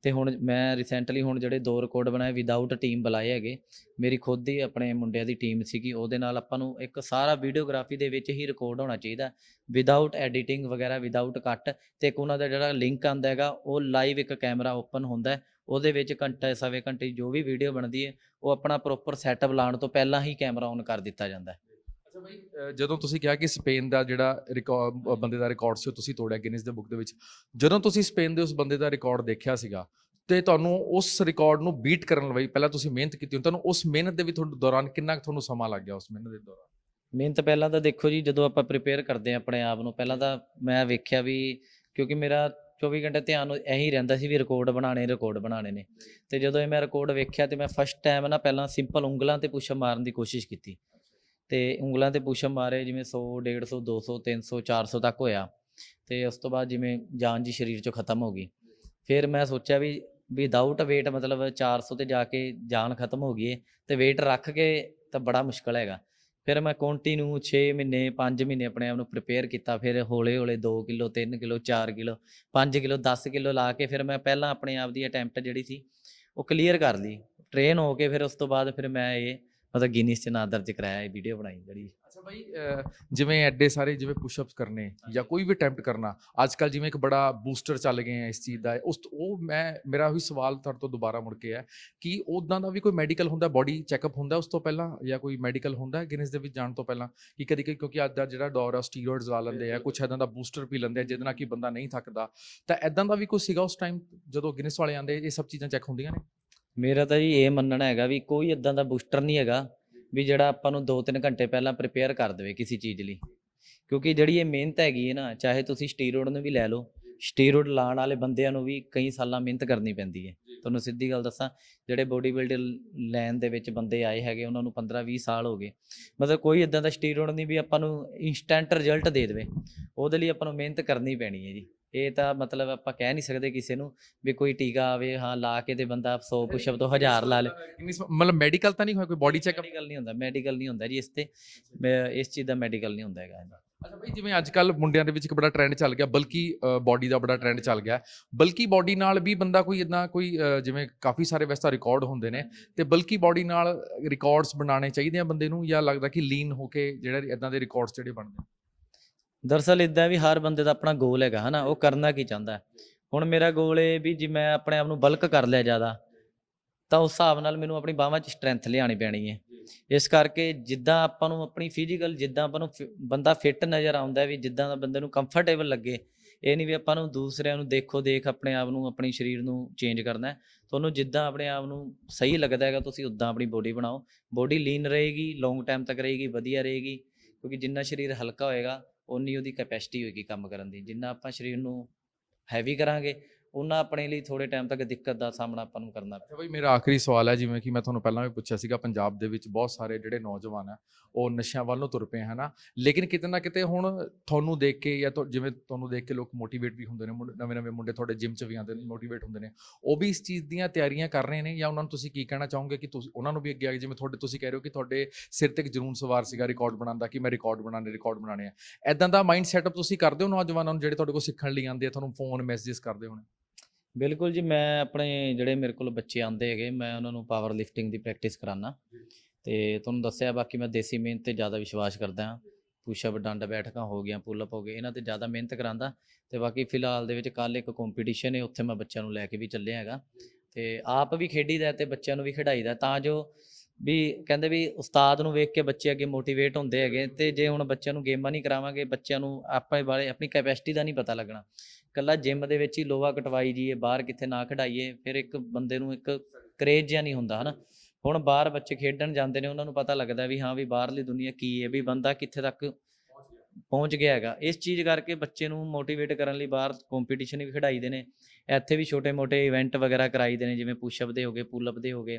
ਤੇ ਹੁਣ ਮੈਂ ਰੀਸੈਂਟਲੀ ਹੁਣ ਜਿਹੜੇ ਦੋ ਰਿਕਾਰਡ ਬਣਾਏ ਵਿਦਆਊਟ ਟੀਮ ਬੁਲਾਏ ਹੈਗੇ, ਮੇਰੀ ਖੁਦ ਦੀ ਆਪਣੇ ਮੁੰਡਿਆਂ ਦੀ ਟੀਮ ਸੀਗੀ, ਉਹਦੇ ਨਾਲ ਆਪਾਂ ਨੂੰ ਇੱਕ ਸਾਰਾ ਵੀਡੀਓਗ੍ਰਾਫੀ ਦੇ ਵਿੱਚ ਹੀ ਰਿਕਾਰਡ ਹੋਣਾ ਚਾਹੀਦਾ ਵਿਦਆਊਟ ਐਡੀਟਿੰਗ ਵਗੈਰਾ ਵਿਦਆਊਟ ਕੱਟ ਤੇ ਇੱਕ ਉਹਨਾਂ ਦਾ ਜਿਹੜਾ ਲਿੰਕ ਆਂਦਾ ਹੈਗਾ, ਉਹ ਲਾਈਵ ਇੱਕ ਕੈਮਰਾ ਓਪਨ ਹੁੰਦਾ ਉਹਦੇ ਵਿੱਚ ਘੰਟਾ ਸਵੇ ਘੰਟੇ ਜੋ ਵੀ ਵੀਡੀਓ ਬਣਦੀ ਹੈ ਉਹ ਆਪਣਾ ਪ੍ਰੋਪਰ ਸੈਟਅਪ ਲਾਉਣ ਤੋਂ ਪਹਿਲਾਂ ਹੀ ਕੈਮਰਾ ਔਨ ਕਰ ਦਿੱਤਾ ਜਾਂਦਾ ਹੈ। ਅੱਛਾ ਅ, ਜਦੋਂ ਤੁਸੀਂ ਕਿਹਾ ਕਿ ਸਪੇਨ ਦਾ ਜਿਹੜਾ ਰਿਕਾਰਡ ਬੰਦੇ ਦਾ ਰਿਕਾਰਡ ਸੀ ਤੁਸੀਂ ਤੋੜਿਆ ਗਿਨੀਜ਼ ਦੇ ਬੁੱਕ ਦੇ ਵਿੱਚ ਜਦੋਂ ਤੁਸੀਂ ਸਪੇਨ ਦੇ ਉਸ ਬੰਦੇ ਦਾ ਰਿਕਾਰਡ ਦੇਖਿਆ ਸੀਗਾ ਤੇ ਤੁਹਾਨੂੰ ਉਸ ਰਿਕਾਰਡ ਨੂੰ ਬੀਟ ਕਰਨ ਲਈ ਪਹਿਲਾਂ ਤੁਸੀਂ ਮਿਹਨਤ ਕੀਤੀ ਤੁਹਾਨੂੰ ਉਸ ਮਿਹਨਤ ਦੇ ਵੀ ਤੁਹਾਨੂੰ ਦੌਰਾਨ ਕਿੰਨਾ ਕੁ ਤੁਹਾਨੂੰ ਸਮਾਂ ਲੱਗ ਗਿਆ ਉਸ ਮਿਹਨਤ ਦੇ ਦੌਰਾਨ? ਮਿਹਨਤ ਪਹਿਲਾਂ ਤਾਂ ਦੇਖੋ ਜੀ ਜਦੋਂ ਆਪਾਂ ਪ੍ਰਿਪੇਅਰ ਕਰਦੇ ਹਾਂ ਆਪਣੇ ਆਪ ਨੂੰ ਪਹਿਲਾਂ ਤਾਂ ਮੈਂ ਵੇਖਿਆ ਵੀ ਕਿਉਂਕਿ ਮੇਰਾ 24 ਘੰਟੇ ਧਿਆਨ ਇਹੀ ਰਹਿੰਦਾ ਸੀ ਵੀ ਰਿਕਾਰਡ ਬਣਾਣੇ ਰਿਕਾਰਡ ਬਣਾਣੇ ਨੇ। ਤੇ ਜਦੋਂ ਇਹ ਮੈਂ ਰਿਕਾਰਡ ਵੇਖਿਆ ਤੇ ਮੈਂ ਫਸਟ ਟਾਈਮ ਨਾ ਪਹਿਲਾਂ ਸਿੰਪਲ ਉਂਗਲਾਂ ਤੇ ਪੁਸ਼ਅਪ ਮਾਰਨ ਦੀ ਕੋਸ਼ਿਸ਼ ਕੀਤੀ। ਤੇ ਉਂਗਲਾਂ ਤੇ ਪੁਸ਼ਅਪ ਮਾਰੇ ਜਿਵੇਂ 100 150 200 300 400 ਤੱਕ ਹੋਇਆ। ਤੇ ਉਸ ਤੋਂ ਬਾਅਦ ਜਿਵੇਂ ਜਾਨ ਜੀ ਸਰੀਰ ਚੋਂ ਖਤਮ ਹੋ ਗਈ। ਫਿਰ ਮੈਂ ਸੋਚਿਆ ਵੀ ਵਿਦਆਊਟ weight ਮਤਲਬ 400 ਤੇ ਜਾ ਕੇ ਜਾਨ ਖਤਮ ਹੋ ਗਈ ਹੈ ਤੇ weight ਰੱਖ ਕੇ ਤਾਂ ਬੜਾ ਮੁਸ਼ਕਲ ਹੈਗਾ। ਫਿਰ ਮੈਂ ਕੰਟੀਨਿਊ 6 ਮਹੀਨੇ 5 ਮਹੀਨੇ ਆਪਣੇ ਆਪ ਨੂੰ ਪ੍ਰਪੇਅਰ ਕੀਤਾ, ਫਿਰ ਹੌਲੇ ਹੌਲੇ 2 kilo 3 kilo 4 kilo 5 kilo 10 kilo ਲਾ ਕੇ ਫਿਰ ਮੈਂ ਪਹਿਲਾਂ ਆਪਣੇ ਆਪ ਦੀ ਅਟੈਂਪਟ ਜਿਹੜੀ ਸੀ, ਉਹ ਕਲੀਅਰ ਕਰ ਲਈ। ਟ੍ਰੇਨ ਹੋ ਕੇ ਫਿਰ ਉਸ ਤੋਂ ਬਾਅਦ ਫਿਰ ਮੈਂ ਇਹ ਮਤਲਬ ਗਿਨੀਸ ਚ ਨਾਂ ਦਰਜ ਕਰਾਇਆ, ਇਹ ਵੀਡੀਓ ਬਣਾਈ ਜਿਹੜੀ ਅੱਛਾ ਭਾਈ ਜਿਵੇਂ ਐਡੇ ਸਾਰੇ ਜਿਵੇਂ ਪੁਸ਼ਅਪਸ ਕਰਨੇ ਜਾਂ ਕੋਈ ਵੀ ਅਟੈਂਪਟ ਕਰਨਾ ਅੱਜ ਕੱਲ ਜਿਵੇਂ ਇੱਕ ਬੜਾ ਬੂਸਟਰ ਚੱਲ ਗਏ ਆ ਇਸ ਚੀਜ਼ ਦਾ ਉਸ ਉਹ ਮੈਂ ਮੇਰਾ ਉਹੀ ਸਵਾਲ ਤੁਹਾਡੇ ਤੋਂ ਦੁਬਾਰਾ ਮੁੜ ਕੇ ਹੈ ਕਿ ਉਦਾਂ ਦਾ ਵੀ ਕੋਈ ਮੈਡੀਕਲ ਹੁੰਦਾ ਬਾਡੀ ਚੈੱਕਅਪ ਹੁੰਦਾ ਉਸ ਤੋਂ ਪਹਿਲਾਂ ਜਾਂ ਕੋਈ ਮੈਡੀਕਲ ਹੁੰਦਾ ਗਿਨਸ ਦੇ ਵਿੱਚ ਜਾਣ ਤੋਂ ਪਹਿਲਾਂ? ਕਿ ਕਦੀ ਕਦੀ ਕਿਉਂਕਿ ਅੱਜ ਦਾ ਜਿਹੜਾ ਦੌਰ ਆ ਸਟੀਰੋਇਡਸ ਲਾ ਲੈਂਦੇ ਆ ਕੁਛ ਇਦਾਂ ਦਾ ਬੂਸਟਰ ਪੀ ਲੈਂਦੇ ਆ ਜਿਹਦੇ ਨਾਲ ਕਿ ਬੰਦਾ ਨਹੀਂ ਥੱਕਦਾ। ਤਾਂ ਇਦਾਂ ਦਾ ਵੀ ਕੁਝ ਸੀਗਾ ਉਸ ਟਾਈਮ ਜਦੋਂ ਗਿਨਸ ਵਾਲੇ ਆਂਦੇ ਇਹ ਸਭ ਚੀਜ਼ਾਂ ਚੈੱਕ ਹੁੰਦੀਆਂ ਨੇ? ਮੇਰਾ ਤਾਂ ਜੀ ਇਹ ਮੰਨਣਾ ਹੈਗਾ ਵੀ ਕੋਈ ਇਦਾਂ ਦਾ ਬੂਸਟਰ ਨਹੀਂ ਹੈਗਾ। ਵੀ ਜਿਹੜਾ ਆਪਾਂ ਨੂੰ 2-3 ਘੰਟੇ ਪਹਿਲਾਂ ਪ੍ਰਿਪੇਅਰ ਕਰ ਦੇਵੇ ਕਿਸੇ ਚੀਜ਼ ਲਈ। ਕਿਉਂਕਿ ਜਿਹੜੀ ਇਹ ਮਿਹਨਤ ਹੈਗੀ ਹੈ ਨਾ, ਚਾਹੇ ਤੁਸੀਂ ਸਟੀਰੋਇਡ ਨੂੰ ਵੀ ਲੈ ਲਓ ਸਟੀਰੋਇਡ ਲਾਉਣ ਵਾਲੇ ਬੰਦਿਆਂ ਨੂੰ ਵੀ ਕਈ ਸਾਲਾਂ ਮਿਹਨਤ ਕਰਨੀ ਪੈਂਦੀ ਹੈ। ਤੁਹਾਨੂੰ ਸਿੱਧੀ ਗੱਲ ਦੱਸਾਂ, ਜਿਹੜੇ ਬੋਡੀ ਬਿਲਡਰ ਲੈਣ ਦੇ ਵਿੱਚ ਬੰਦੇ ਆਏ ਹੈਗੇ, ਉਹਨਾਂ ਨੂੰ 15-20 ਸਾਲ ਹੋ ਗਏ। ਮਤਲਬ ਕੋਈ ਇਦਾਂ ਦਾ ਸਟੀਰੋਇਡ ਨਹੀਂ ਵੀ ਆਪਾਂ ਨੂੰ ਇਨਸਟੈਂਟ ਰਿਜ਼ਲਟ ਦੇ ਦੇਵੇ। ਉਹਦੇ ਲਈ ਆਪਾਂ ਨੂੰ ਮਿਹਨਤ ਕਰਨੀ ਪੈਣੀ ਹੈ ਜੀ। ਇਹ ਤਾਂ ਮਤਲਬ ਆਪਾਂ ਕਹਿ ਨਹੀਂ ਸਕਦੇ ਕਿਸੇ ਨੂੰ ਵੀ ਕੋਈ ਟੀਕਾ ਆਵੇ ਹਾਂ ਲਾ ਕੇ ਤੇ ਬੰਦਾ 100 ਪੁਸ਼ਅਪ ਤੋਂ 1000 ਲਾ ਲੇ। ਮਤਲਬ ਮੈਡੀਕਲ ਤਾਂ ਨਹੀਂ ਹੋਇਆ ਕੋਈ ਬੋਡੀ ਚੈੱਕਅਪ ਮੈਡੀਕਲ ਨਹੀਂ ਹੁੰਦਾ ਮੈਡੀਕਲ ਨਹੀਂ ਹੁੰਦਾ ਜੀ ਇਸ ਤੇ। ਇਸ ਚੀਜ਼ ਦਾ ਮੈਡੀਕਲ ਨਹੀਂ ਹੁੰਦਾ ਹੈਗਾ ਅੱਛਾ ਬਈ ਜਿਵੇਂ ਅੱਜ ਕੱਲ ਮੁੰਡਿਆਂ ਦੇ ਵਿੱਚ ਇੱਕ ਬੜਾ ਟ੍ਰੈਂਡ ਚੱਲ ਗਿਆ ਬਲਕਿ ਬਾਡੀ ਦਾ ਬੜਾ ਟ੍ਰੈਂਡ ਚੱਲ ਗਿਆ। ਬਲਕਿ ਬਾਡੀ ਨਾਲ ਵੀ ਬੰਦਾ ਕੋਈ ਇਦਾਂ ਕੋਈ ਜਿਵੇਂ ਕਾਫੀ ਸਾਰੇ ਵੈਸੇ ਤਾਂ ਰਿਕਾਰਡ ਹੁੰਦੇ ਨੇ ਤੇ ਬਲਕਿ ਬਾਡੀ ਨਾਲ ਰਿਕਾਰਡਸ ਬਣਾਉਣੇ ਚਾਹੀਦੇ ਆ ਬੰਦੇ ਨੂੰ ਜਾਂ ਲੱਗਦਾ ਕਿ ਲੀਨ ਹੋ ਕੇ ਜਿਹੜੇ ਇਦਾਂ ਦੇ ਰਿਕਾਰਡਸ ਜਿਹੜੇ ਬਣਦੇ ਦਰਅਸਲ ਇਦਾਂ ਵੀ ਹਰ ਬੰਦੇ ਦਾ ਆਪਣਾ ਗੋਲ ਹੈਗਾ, ਹਨਾ, ਉਹ ਕਰਨਾ ਕੀ ਚਾਹੁੰਦਾ ਹੁਣ ਮੇਰਾ ਗੋਲ ਇਹ ਵੀ ਜੇ ਮੈਂ ਆਪਣੇ ਆਪ ਨੂੰ ਬਲਕ ਕਰ ਲਿਆ ਜ਼ਿਆਦਾ, ਤਾਂ ਉਸ ਹਿਸਾਬ ਨਾਲ ਮੈਨੂੰ ਆਪਣੀ ਬਾਹਾਂ 'ਚ ਸਟਰੈਂਥ ਲਿਆਣੀ ਪੈਣੀ ਹੈ। ਇਸ ਕਰਕੇ ਜਿੱਦਾਂ ਆਪਾਂ ਨੂੰ ਆਪਣੀ ਫਿਜ਼ੀਕਲ ਜਿੱਦਾਂ ਆਪਾਂ ਨੂੰ ਫਿ- ਬੰਦਾ ਫਿੱਟ ਨਜ਼ਰ ਆਉਂਦਾ ਵੀ ਜਿੱਦਾਂ ਦਾ ਬੰਦੇ ਨੂੰ ਕੰਫਰਟੇਬਲ ਲੱਗੇ, ਇਹ ਨਹੀਂ ਵੀ ਆਪਾਂ ਨੂੰ ਦੂਸਰਿਆਂ ਨੂੰ ਦੇਖੋ ਦੇਖ ਆਪਣੇ ਆਪ ਨੂੰ, ਆਪਣੀ ਸਰੀਰ ਨੂੰ ਚੇਂਜ ਕਰਨਾ ਤੁਹਾਨੂੰ ਜਿੱਦਾਂ ਆਪਣੇ ਆਪ ਨੂੰ ਸਹੀ ਲੱਗਦਾ ਹੈਗਾ, ਤੁਸੀਂ ਉਦਾਂ ਆਪਣੀ ਬੋਡੀ ਬਣਾਓ। ਬੋਡੀ ਲੀਨ ਰਹੇਗੀ ਲੌਂਗ ਟਾਈਮ ਤੱਕ ਰਹੇਗੀ, ਵਧੀਆ ਰਹੇਗੀ, ਕਿਉਂਕਿ ਜਿੰਨਾ ਸਰੀਰ ਹਲਕਾ ਹੋਏਗਾ ਉਨੀ ਉਹਦੀ ਕੈਪੈਸਿਟੀ ਹੋਏਗੀ ਕੰਮ ਕਰਨ ਦੀ ਜਿੰਨਾ ਆਪਾਂ ਸਰੀਰ ਨੂੰ ਹੈਵੀ ਕਰਾਂਗੇ ਉਹਨਾਂ ਆਪਣੇ ਲਈ ਥੋੜੇ ਟਾਈਮ ਤੱਕ ਦਿੱਕਤ ਦਾ ਸਾਹਮਣਾ ਆਪਾਂ ਨੂੰ ਕਰਨਾ ਅੱਛਾ ਬਈ, ਮੇਰਾ ਆਖਰੀ ਸਵਾਲ ਹੈ, ਜਿਵੇਂ ਕਿ ਮੈਂ ਤੁਹਾਨੂੰ ਪਹਿਲਾਂ ਵੀ ਪੁੱਛਿਆ ਸੀਗਾ, ਪੰਜਾਬ ਦੇ ਵਿੱਚ ਬਹੁਤ ਸਾਰੇ ਜਿਹੜੇ ਨੌਜਵਾਨ ਆ, ਉਹ ਨਸ਼ਿਆਂ ਵੱਲ ਨੂੰ ਤੁਰ ਪਏ ਹਨਾ? ਲੇਕਿਨ ਕਿਤੇ ਨਾ ਕਿਤੇ ਹੁਣ ਤੁਹਾਨੂੰ ਦੇਖ ਕੇ ਜਾਂ ਜਿਵੇਂ ਤੁਹਾਨੂੰ ਦੇਖ ਕੇ ਲੋਕ ਮੋਟੀਵੇਟ ਵੀ ਹੁੰਦੇ ਨੇ ਨਵੇਂ ਨਵੇਂ ਮੁੰਡੇ ਤੁਹਾਡੇ ਜਿਮ 'ਚ ਵੀ ਆਉਂਦੇ ਨੇ ਮੋਟੀਵੇਟ ਹੁੰਦੇ ਨੇ, ਉਹ ਵੀ ਇਸ ਚੀਜ਼ ਦੀਆਂ ਤਿਆਰੀਆਂ ਕਰ ਰਹੇ ਨੇ ਜਾਂ ਉਹਨਾਂ ਨੂੰ ਤੁਸੀਂ ਕੀ ਕਹਿਣਾ ਚਾਹੋਗੇ ਕਿ ਤੁਸੀਂ, ਉਹਨਾਂ ਨੂੰ ਵੀ ਅੱਗੇ ਆ ਕੇ ਜਿਵੇਂ ਤੁਹਾਡੇ, ਤੁਸੀਂ ਕਹਿ ਰਹੇ ਹੋ ਕਿ ਤੁਹਾਡੇ ਸਿਰ ਤੇ ਇੱਕ ਜਨੂਨ ਸਵਾਰ ਸੀਗਾ ਰਿਕਾਰਡ ਬਣਾਉਣ ਦਾ, ਕਿ ਮੈਂ ਰਿਕਾਰਡ ਬਣਾਉਣੇ ਰਿਕਾਰਡ ਬਣਾਉਣੇ ਆ। ਐਦਾਂ ਦਾ ਮਾਈਂਡ ਸੈਟਅਪ ਤੁਸੀਂ ਕਰਦੇ ਹੋ ਨੌਜਵਾਨਾਂ ਨੂੰ, ਜਿਹੜੇ ਤੁਹਾਡੇ ਕੋਲ ਸਿੱਖਣ ਲਈ ਆਉਂਦੇ ਆ, ਤੁਹਾਨੂੰ ਫੋਨ ਮੈਸੇजेस ਕਰਦੇ ਹੋਣੇ? ਬਿਲਕੁਲ ਜੀ ਮੈਂ ਆਪਣੇ ਜਿਹੜੇ ਮੇਰੇ ਕੋਲ ਬੱਚੇ ਆਉਂਦੇ ਹੈਗੇ ਮੈਂ ਉਹਨਾਂ ਨੂੰ ਪਾਵਰ ਲਿਫਟਿੰਗ ਦੀ ਪ੍ਰੈਕਟਿਸ ਕਰਾਨਾ। ਤੇ ਤੁਹਾਨੂੰ ਦੱਸਿਆ ਬਾਕੀ ਮੈਂ ਦੇਸੀ ਮਿਹਨਤ ਤੇ ਜ਼ਿਆਦਾ ਵਿਸ਼ਵਾਸ ਕਰਦਾ ਹਾਂ। ਪੁਸ਼ਅਪ ਡੰਡ ਬੈਠਕਾਂ ਹੋ ਗਈਆਂ ਪੁੱਲ ਅਪ ਹੋ ਗਏ ਇਹਨਾਂ ਤੇ ਜ਼ਿਆਦਾ ਮਿਹਨਤ ਕਰਾਂਦਾ। ਤੇ ਬਾਕੀ ਫਿਲਹਾਲ ਦੇ ਵਿੱਚ ਕੱਲ ਇੱਕ ਕੰਪੀਟੀਸ਼ਨ ਹੈ ਉੱਥੇ ਮੈਂ ਬੱਚਿਆਂ ਨੂੰ ਲੈ ਕੇ ਵੀ ਚੱਲਿਆ ਹੈਗਾ। ਤੇ ਆਪ ਵੀ ਖੇਡੀਦਾ ਤੇ ਬੱਚਿਆਂ ਨੂੰ ਵੀ ਖਿਡਾਈਦਾ ਤਾਂ ਜੋ ਵੀ ਕਹਿੰਦੇ ਵੀ ਉਸਤਾਦ ਨੂੰ ਵੇਖ ਕੇ ਬੱਚੇ ਅੱਗੇ ਮੋਟੀਵੇਟ ਹੁੰਦੇ ਹੈਗੇ ਤੇ ਜੇ ਹੁਣ ਬੱਚਿਆਂ ਨੂੰ ਗੇਮਾਂ ਨਹੀਂ ਕਰਾਵਾਂਗੇ, ਬੱਚਿਆਂ ਨੂੰ ਆਪਣੇ ਬਾਰੇ ਆਪਣੀ ਕੈਪੈਸਿਟੀ ਦਾ ਨਹੀਂ ਪਤਾ ਲੱਗਣਾ। ਕੱਲਾ ਜਿਮ ਦੇ ਵਿੱਚ ਹੀ ਲੋਹਾ ਕਟਵਾਈ ਜੀਏ ਬਾਹਰ ਕਿੱਥੇ ਨਾ ਖੜਾਈਏ, ਫਿਰ ਇੱਕ ਬੰਦੇ ਨੂੰ ਇੱਕ ਕਰੇਜ ਜਿਹਾ ਨਹੀਂ ਹੁੰਦਾ, ਹਨਾ? ਹੁਣ ਬਾਹਰ ਬੱਚੇ ਖੇਡਣ ਜਾਂਦੇ ਨੇ, ਉਹਨਾਂ ਨੂੰ ਪਤਾ ਲੱਗਦਾ ਵੀ ਹਾਂ ਵੀ ਬਾਹਰਲੀ ਦੁਨੀਆ ਕੀ ਹੈ, ਵੀ ਬੰਦਾ ਕਿੱਥੇ ਤੱਕ ਪਹੁੰਚ ਗਿਆ ਹੈਗਾ। ਇਸ ਚੀਜ਼ ਕਰਕੇ ਬੱਚੇ ਨੂੰ ਮੋਟੀਵੇਟ ਕਰਨ ਲਈ ਬਾਹਰ ਕੰਪੀਟੀਸ਼ਨ ਵੀ ਖਿਡਾਈਦੇ ਨੇ। ਇੱਥੇ ਵੀ ਛੋਟੇ-ਮੋਟੇ ਇਵੈਂਟ ਵਗੈਰਾ ਕਰਾਈਦੇ ਨੇ ਜਿਵੇਂ ਪੁਸ਼ਅਪ ਦੇ ਹੋਗੇ ਪੁੱਲ ਅਪ ਦੇ ਹੋਗੇ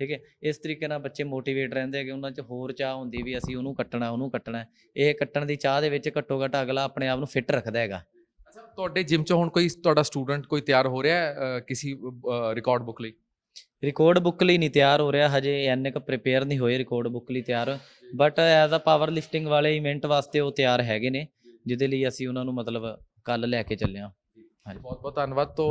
ਠੀਕ ਹੈ? ਇਸ ਤਰੀਕੇ ਨਾਲ ਬੱਚੇ ਮੋਟੀਵੇਟ ਰਹਿੰਦੇ ਹੈਗੇ ਉਹਨਾਂ 'ਚ ਹੋਰ ਚਾਹ ਹੁੰਦੀ ਵੀ ਅਸੀਂ ਉਹਨੂੰ ਕੱਟਣਾ ਉਹਨੂੰ ਕੱਟਣਾ ਇਹ ਕੱਟਣ ਦੀ ਚਾਹ ਦੇ ਵਿੱਚ ਘੱਟੋ ਘੱਟ ਅਗਲਾ ਆਪਣੇ ਆਪ ਨੂੰ ਫਿੱਟ ਰੱਖਦਾ ਹੈਗਾ। ਅੱਛਾ ਤੁਹਾਡੇ ਜਿਮ 'ਚ ਹੁਣ ਕੋਈ ਤੁਹਾਡਾ ਸਟੂਡੈਂਟ ਕੋਈ ਤਿਆਰ ਹੋ ਰਿਹਾ ਹੈ ਕਿਸੇ ਰਿਕਾਰਡ ਬੁੱਕ ਲਈ? ਰਿਕਾਰਡ ਬੁੱਕ ਲਈ ਨਹੀਂ ਤਿਆਰ ਹੋ ਰਿਹਾ ਹਜੇ ਐਨੇ ਕ ਪ੍ਰਿਪੇਅਰ ਨਹੀਂ ਹੋਏ ਰਿਕਾਰਡ ਬੁੱਕ ਲਈ ਤਿਆਰ। But as a power lifting ਵਾਲੇ ਇਵੈਂਟ ਵਾਸਤੇ ਉਹ ਤਿਆਰ ਹੈਗੇ ਨੇ ਜਿਹਦੇ ਲਈ ਅਸੀਂ ਉਹਨਾਂ ਨੂੰ ਮਤਲਬ ਕੱਲ ਲੈ ਕੇ ਚੱਲੇ ਹਾਂ। ਹਾਂਜੀ। ਬਹੁਤ ਬਹੁਤ ਧੰਨਵਾਦ। ਤੋਂ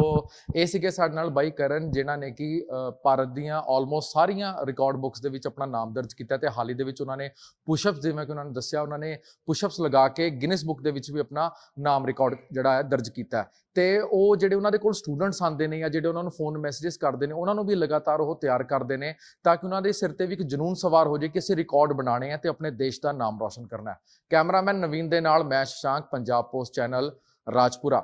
ਇਹ ਸੀਗੇ ਸਾਡੇ ਨਾਲ ਬਾਈ ਕਰਨ, ਜਿਨ੍ਹਾਂ ਨੇ ਕਿ ਭਾਰਤ ਦੀਆਂ ਆਲਮੋਸਟ ਸਾਰੀਆਂ ਰਿਕਾਰਡ ਬੁੱਕਸ ਦੇ ਵਿੱਚ ਆਪਣਾ ਨਾਮ ਦਰਜ ਕੀਤਾ ਤੇ ਹਾਲ ਹੀ ਦੇ ਵਿੱਚ ਉਹਨਾਂ ਨੇ ਪੁਸ਼ਅਪਸ ਜਿਵੇਂ ਕਿ ਉਹਨਾਂ ਨੇ ਦੱਸਿਆ, ਉਹਨਾਂ ਨੇ ਪੁਸ਼ਅਪਸ ਲਗਾ ਕੇ ਗਿਨਿਸ ਬੁੱਕ ਦੇ ਵਿੱਚ ਵੀ ਆਪਣਾ ਨਾਮ ਰਿਕਾਰਡ ਜਿਹੜਾ ਹੈ ਦਰਜ ਕੀਤਾ ਹੈ। ਤੇ ਉਹ ਜਿਹੜੇ ਉਹਨਾਂ ਦੇ ਕੋਲ ਸਟੂਡੈਂਟਸ ਆਉਂਦੇ ਨੇ ਜਾਂ ਜਿਹੜੇ ਉਹਨਾਂ ਨੂੰ ਫੋਨ ਮੈਸੇजेस ਕਰਦੇ ਨੇ, ਉਹਨਾਂ ਨੂੰ ਵੀ ਲਗਾਤਾਰ ਉਹ ਤਿਆਰ ਕਰਦੇ ਨੇ ਤਾਂ ਕਿ ਉਹਨਾਂ ਦੇ ਸਿਰ ਤੇ ਵੀ ਇੱਕ ਜਨੂਨ ਸਵਾਰ ਹੋ ਜਾਏ ਕਿ ਅਸੀਂ ਰਿਕਾਰਡ ਬਣਾਣੇ ਆ ਤੇ ਆਪਣੇ ਦੇਸ਼ ਦਾ ਨਾਮ ਰੌਸ਼ਨ ਕਰਨਾ ਹੈ। ਕੈਮਰਾਮੈਨ ਨਵੀਨ ਦੇ ਨਾਲ ਮੈਂ ਸ਼ਸ਼ਾਂਕ, ਪੰਜਾਬ ਪੋਸਟ ਚੈਨਲ ਰਾਜਪੁਰਾ।